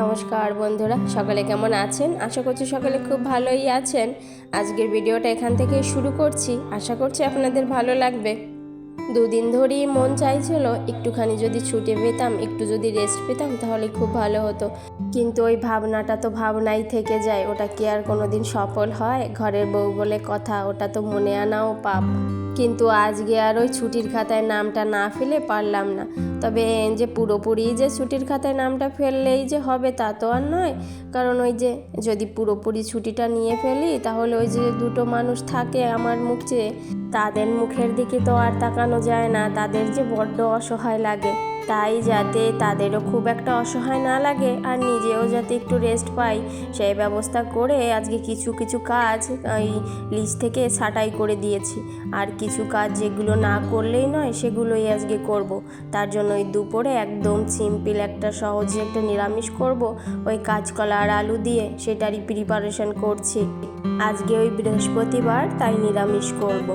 নমস্কার বন্ধুরা, সকলে কেমন আছেন? আশা করছি সকলে খুব ভালোই আছেন। আজকের ভিডিওটা এখান থেকে শুরু করছি। আশা করছি আপনাদের ভালো লাগবে। দুদিন ধরেই মন চাইছিল একটুখানি যদি ছুটি পেতাম, একটু যদি রেস্ট পেতাম, তাহলে খুব ভালো হতো। কিন্তু ওই ভাবনাটা তো ভাবনাই থেকে যায়। ওটা কি আর কোনো দিন সফল হয়? ঘরের বউ বলে কথা, ওটা তো মনে আনাও পাপ। কিন্তু আজকে আর ওই ছুটির খাতায় নামটা না ফেলে পারলাম না। তবে যে পুরোপুরি যে ছুটির খাতায় নামটা ফেললেই যে হবে তা তো আর নয়। কারণ ওই যে যদি পুরোপুরি ছুটিটা নিয়ে ফেলি, তাহলে ওই যে দুটো মানুষ থাকে আমার মুখ চেয়ে, তাদের মুখের দিকে তো আর তাকানো যায় না, তাদের যে বড্ড অসহায় লাগে। তাই যাতে তাদেরও খুব একটা অসহায় না লাগে আর নিজেও যাতে একটু রেস্ট পাই, সেই ব্যবস্থা করে আজকে কিছু কিছু কাজ এই লিস্ট থেকে ছাঁটাই করে দিয়েছি আর কিছু কাজ যেগুলো না করলেই নয়, সেগুলোই আজকে করব। তার জন্য ওই দুপুরে একদম সিম্পল একটা, সহজে একটা নিরামিষ করব ওই কাঁচকলা আর আলু দিয়ে সেটারই প্রিপারেশন করছি আজকে ওই বৃহস্পতিবার তাই নিরামিষ করব।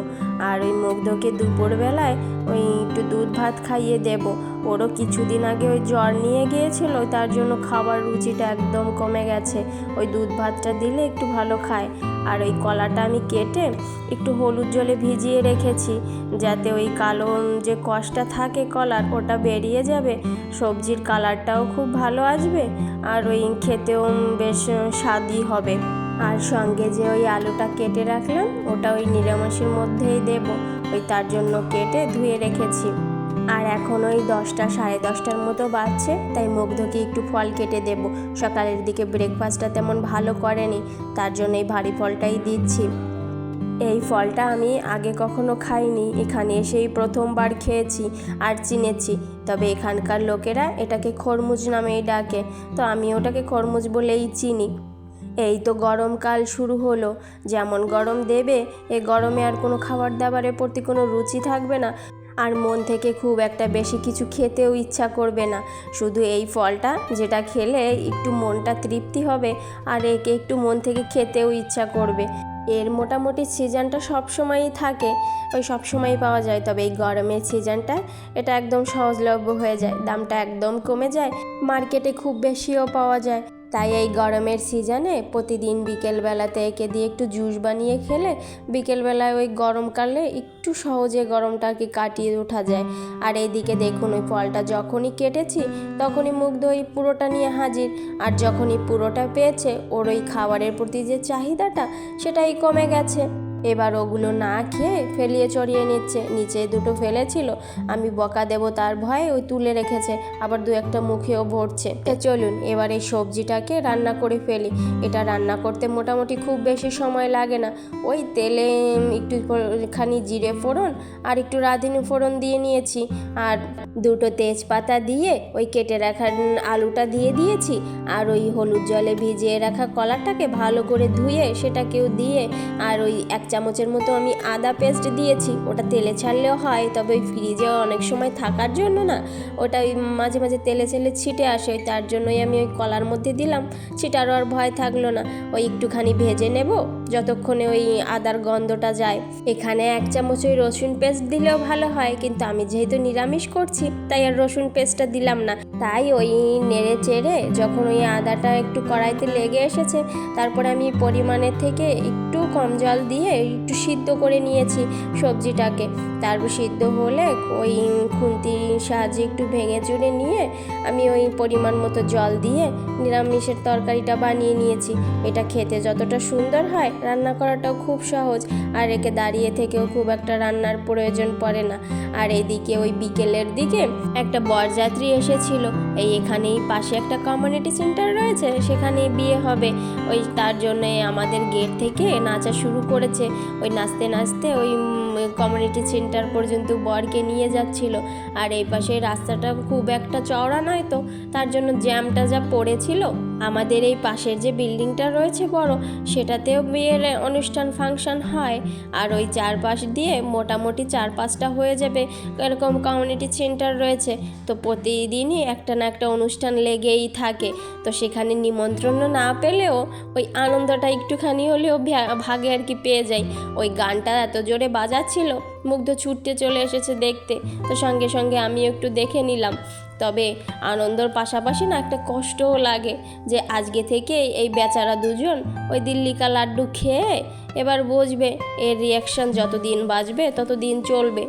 আর ওই মুগ্ধকে দুপুরবেলায় ওই একটু দুধ ভাত খাইয়ে দেব। ওরও কিছুদিন আগে ওই জ্বর নিয়ে গিয়েছিল, তার জন্য খাবার রুচিটা একদম কমে গেছে। ওই দুধ ভাতটা দিলে একটু ভালো খায়। আর ওই কলাটা আমি কেটে একটু হলুদ জলে ভিজিয়ে রেখেছি, যাতে ওই কালো যে কষটা থাকে কলার, ওটা বেরিয়ে যাবে। সবজির কালারটাও খুব ভালো আসবে আর ওই খেতেও বেশ স্বাদই হবে। আর সঙ্গে যে ওই আলুটা কেটে রাখলাম, ওটা ওই নিরামিষের মধ্যেই দেব। ওই তার জন্য কেটে ধুয়ে রেখেছি। আর এখন ওই দশটা, সাড়ে দশটার মতো বাজছে, তাই মুগ্ধকে একটু ফল কেটে দেব। সকালের দিকে ব্রেকফাস্টটা তেমন ভালো করেনি, তার জন্য এই ভারী ফলটাই দিচ্ছি। এই ফলটা আমি আগে কখনো খাইনি, এখানে এসেই প্রথমবার খেয়েছি আর চিনেছি। তবে এখানকার লোকেরা এটাকে খরমুজ নামেই ডাকে, তো আমি ওটাকে খরমুজ বলেই চিনি। এই তো গরমকাল শুরু হলো। যেমন গরম দেবে, এ গরমে আর কোনো খাবার দাবারের প্রতি কোনো রুচি থাকবে না। আর মন থেকে খুব একটা বেশি কিছু খেতেও ইচ্ছা করবে না। শুধু এই ফলটা, যেটা খেলে একটু মনটা তৃপ্তি হবে, আর একে একটু মন থেকে খেতেও ইচ্ছা করবে। এর মোটামুটি সিজনটা সবসময়ই থাকে, ওই সবসময়ই পাওয়া যায়। তবে এই গরমের সিজনটা, এটা একদম সহজলভ্য হয়ে যায়, দামটা একদম কমে যায়, মার্কেটে খুব বেশিও পাওয়া যায়। তাই এই গরমের সিজনে প্রতিদিন বিকেলবেলাতে একে দিয়ে একটু জুস বানিয়ে খেলে বিকেলবেলায় ওই গরমকালে একটু সহজে গরমটা আর কি কাটিয়ে ওঠা যায়। আর এইদিকে দেখুন, ওই ফলটা যখনই কেটেছি তখনই মুগ্ধ ওই পুরোটা নিয়ে হাজির। আর যখনই পুরোটা পেয়েছে, ওর ওই খাবারের প্রতি যে চাহিদাটা, সেটাই কমে গেছে। এবার ওগুলো না খেয়ে ফেলিয়ে চড়িয়ে নিচ্ছে। নিচে দুটো ফেলেছিল, আমি বকা দেব তার ভয়ে ওই তুলে রেখেছে, আবার দু একটা মুখেও ভরছে। চলুন, এবার এই সবজিটাকে রান্না করে ফেলি। এটা রান্না করতে মোটামুটি খুব বেশি সময় লাগে না। ওই তেলে একটু খানি জিরে ফোড়ন আর একটু রাঁধুনি ফোড়ন দিয়ে নিয়েছি। আর দুটো তেজপাতা দিয়ে ওই কেটে রাখা আলুটা দিয়ে দিয়েছি। আর ওই হলুদ জলে ভিজিয়ে রাখা কলাটাকে ভালো করে ধুয়ে সেটাকেও দিয়ে আর ওই এক চামচের মতো আমি আদা পেস্ট দিয়েছি, ওটা তেলে ছাড়লেও হয়, তবে ওই ফ্রিজে অনেক সময় থাকার জন্য না, ওটা ওই মাঝে মাঝে তেলে ছেলে ছিটে আসে তার জন্যই আমি ওই কলার মধ্যে দিলাম ছিটারও আর ভয় থাকল না, ওই একটুখানি ভেজে নেব যতক্ষণে ওই আদার গন্ধটা যায়। এখানে এক চামচ ওই রসুন পেস্ট দিলেও ভালো হয়, কিন্তু আমি যেহেতু নিরামিষ করছি, তাই আর রসুন পেস্টটা দিলাম না। তাই ওই নেড়ে চেড়ে যখন ওই আদাটা একটু কড়াইতে লেগে এসেছে, তারপরে আমি পরিমাণের থেকে একটু কম জল দিয়ে একটু সিদ্ধ করে নিয়েছি সবজিটাকে। তারপর সিদ্ধ হলে ওই খুন্তির সাহায্যে একটু ভেঙে চুড়ে নিয়ে আমি ওই পরিমাণ মতো জল দিয়ে নিরামিষের তরকারিটা বানিয়ে নিয়েছি। এটা খেতে যতটা সুন্দর হয় রান্না করাটাও খুব সহজ। আর একে দাঁড়িয়ে থেকেও খুব একটা রান্নার প্রয়োজন পড়ে না। আর এদিকে ওই বিকেলের দিকে একটা বরযাত্রী এসেছিল। এই এখানেই পাশে একটা কমিউনিটি সেন্টার রয়েছে সেখানে বিয়ে হবে। ওই তার জন্য আমাদের গেট থেকে নাচা শুরু করেছে। ওই নাচতে নাচতে ওই কমিউনিটি সেন্টার পর্যন্ত বরকে নিয়ে যাচ্ছিল। আর এই পাশে রাস্তাটা খুব একটা চওড়া নয় তো, তার জন্য জ্যামটা যা পড়েছিল আমাদের এই পাশের যে বিল্ডিংটা রয়েছে বড়, সেটাতেও বিয়ের অনুষ্ঠান ফাংশন হয়। আর ওই চারপাশ দিয়ে মোটামুটি চার পাঁচটা হয়ে যাবে এরকম কমিউনিটি সেন্টার রয়েছে। তো প্রতিদিনই একটা না একটা অনুষ্ঠান লেগেই থাকে। তো সেখানে নিমন্ত্রণ না পেলেও ওই আনন্দটা একটুখানি হলেও ভাগে আর কি পেয়ে যাই। ওই গানটা এত জোরে বাজাচ্ছিল, মুগ্ধ ছুটতে চলে এসেছে দেখতে। তো সঙ্গে সঙ্গে আমিও একটু দেখে নিলাম। তবে আনন্দর পাশাপাশি না একটা কষ্টও লাগে যে আজকে থেকে এই বেচারা দুজন ওই দিল্লিকা লাড্ডু খেয়ে এবার বুঝবে এর রিয়াকশান যতদিন বাজবে ততদিন চলবে।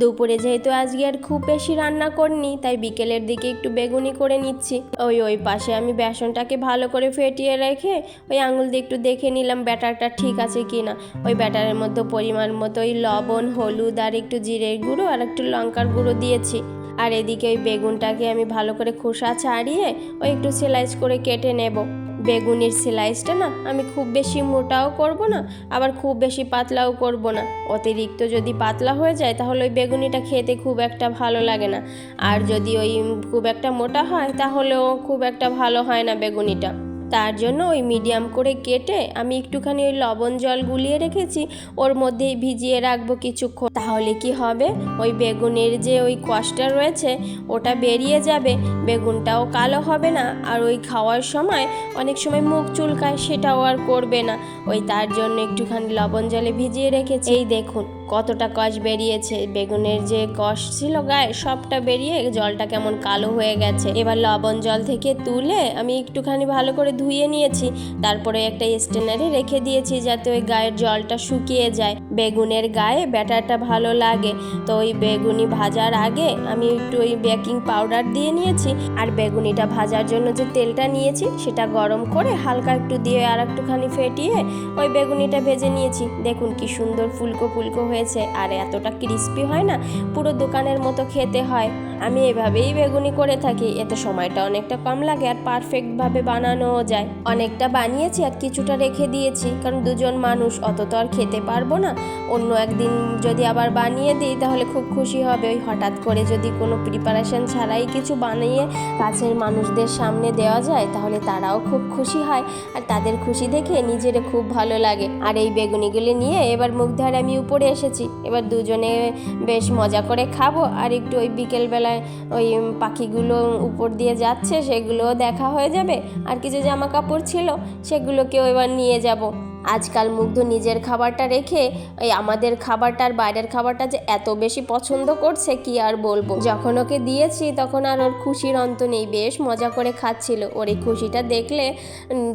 দুপুরে যেহেতু আজকে আর খুব বেশি রান্না করিনি, তাই বিকেলের দিকে একটু বেগুনি করে নিচ্ছি। ওই ওই পাশে আমি বেসনটাকে ভালো করে ফেটিয়ে রেখে ওই আঙুল দিয়ে একটু দেখে নিলাম ব্যাটারটা ঠিক আছে কি না ওই ব্যাটারের মধ্যে পরিমাণ মতো ওই লবণ, হলুদ আর একটু জিরের গুঁড়ো আর একটু লঙ্কার গুঁড়ো দিয়েছি। আর এদিকে ওই বেগুনটাকে আমি ভালো করে খোসা ছাড়িয়ে ওই একটু স্লাইস করে কেটে নেব। বেগুনের স্লাইসটা না আমি খুব বেশি মোটাও করব না, আবার খুব বেশি পাতলাও করব না। অতিরিক্ত যদি পাতলা হয়ে যায় তাহলে ওই বেগুনিটা খেতে খুব একটা ভালো লাগে না। আর যদি ওই খুব একটা মোটা হয় তাহলেও খুব একটা ভালো হয় না বেগুনিটা। তার জন্য ওই মিডিয়াম করে কেটে আমি একটুখানি ওই লবণ জল গুলিয়ে রেখেছি, ওর মধ্যেই ভিজিয়ে রাখব কিছুক্ষণ। তাহলে কি হবে? ওই বেগুনের যে ওই কষটা রয়েছে, ওটা বেরিয়ে যাবে, বেগুনটাও কালো হবে না। আর ওই খাওয়ার সময় অনেক সময় মুখ চুলকায়, সেটাও আর করবে না। ওই তার জন্য একটুখানি লবণ জলে ভিজিয়ে রেখেছি। এই দেখুন কতটা কষ বেরিয়েছে, বেগুনের যে কষ ছিল গায়ে, সবটা বেরিয়ে জলটা কেমন কালো হয়ে গেছে। এবার লবণ জল থেকে তুলে আমি একটুখানি ভালো করে ধুয়ে নিয়েছি। তারপরে একটা স্টেনারে রেখে দিয়েছি যাতে ওই গায়ের জলটা শুকিয়ে যায়। বেগুনের গায়ে ব্যাটারটা ভালো লাগে। তো ওই বেগুনি ভাজার আগে আমি একটু ওই বেকিং পাউডার দিয়ে নিয়েছি। আর বেগুনিটা ভাজার জন্য যে তেলটা নিয়েছি, সেটা গরম করে হালকা একটু দিয়ে আর একটুখানি ফেটিয়ে ওই বেগুনিটা ভেজে নিয়েছি। দেখুন কি সুন্দর ফুলকো ফুলকো হয়েছে। আর এতটা ক্রিস্পি হয় না, পুরো দোকানের মতো খেতে হয়। আমি এভাবেই বেগুনি করে থাকি। এতে সময়টা অনেকটা কম লাগে আর পারফেক্টভাবে বানানোও যায়। অনেকটা বানিয়েছি আর কিছুটা রেখে দিয়েছি। কারণ দুজন মানুষ, অত তো আর খেতে পারব না। অন্য একদিন যদি আবার বানিয়ে দিই, তাহলে খুব খুশি হবে। ওই হঠাৎ করে যদি কোনো প্রিপারেশন ছাড়াই কিছু বানিয়ে কাছের মানুষদের সামনে দেওয়া যায়, তাহলে তারাও খুব খুশি হয়। আর তাদের খুশি দেখে নিজেরও খুব ভালো লাগে। আর এই বেগুনিগুলি নিয়ে এবার মুখ ধরে আমি উপরে এসেছি। এবার দুজনে বেশ মজা করে খাব। আর একটু ওই বিকেলবেলায় ওই পাখিগুলো উপর দিয়ে যাচ্ছে, সেগুলোও দেখা হয়ে যাবে। আর কিছু জামা কাপড় ছিল, সেগুলোকেও এবার নিয়ে যাব। আজকাল মুগ্ধ নিজের খাবারটা রেখে ওই আমাদের খাবারটা আর বাইরের খাবারটা যে এত বেশি পছন্দ করছে কি আর বলব? যখন ওকে দিয়েছি তখন আর ওর খুশির অন্ত নেই, বেশ মজা করে খাচ্ছিল। ওর এই খুশিটা দেখলে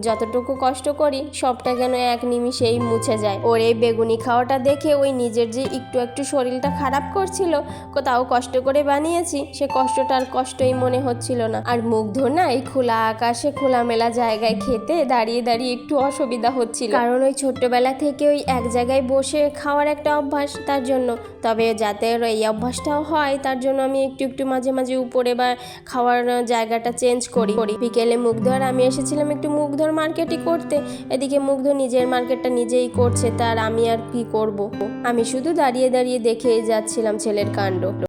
যতটুকু কষ্ট করি, সবটা যেন এক নিমিষেই মুছে যায়। ওর এই বেগুনি খাওয়াটা দেখে ওই নিজের যে একটু একটু শরীরটা খারাপ করছিল কোথাও কষ্ট করে বানিয়েছি, সে কষ্টটা আর কষ্টই মনে হচ্ছিল না। আর মুগ্ধ না এই খোলা আকাশে খোলামেলা জায়গায় খেতে দাঁড়িয়ে দাঁড়িয়ে একটু অসুবিধা হচ্ছিল। কারণ ওই ছোট্টবেলা থেকে ওই এক জায়গায় বসে খাওয়ার একটা অভ্যাস তার জন্য। তবে যাতে এই অভ্যাসটাও হয়, তার জন্য আমি একটু একটু মাঝে মাঝে উপরে বা খাওয়ার জায়গাটা চেঞ্জ করি। করি বিকেলে মুগ্ধ আর আমি এসেছিলাম একটু মুগ্ধর মার্কেটই করতে। এদিকে মুগ্ধ নিজের মার্কেটটা নিজেই করছে, তার আমি আর কি করব? আমি শুধু দাঁড়িয়ে দাঁড়িয়ে দেখেই যাচ্ছিলাম ছেলের কাণ্ড।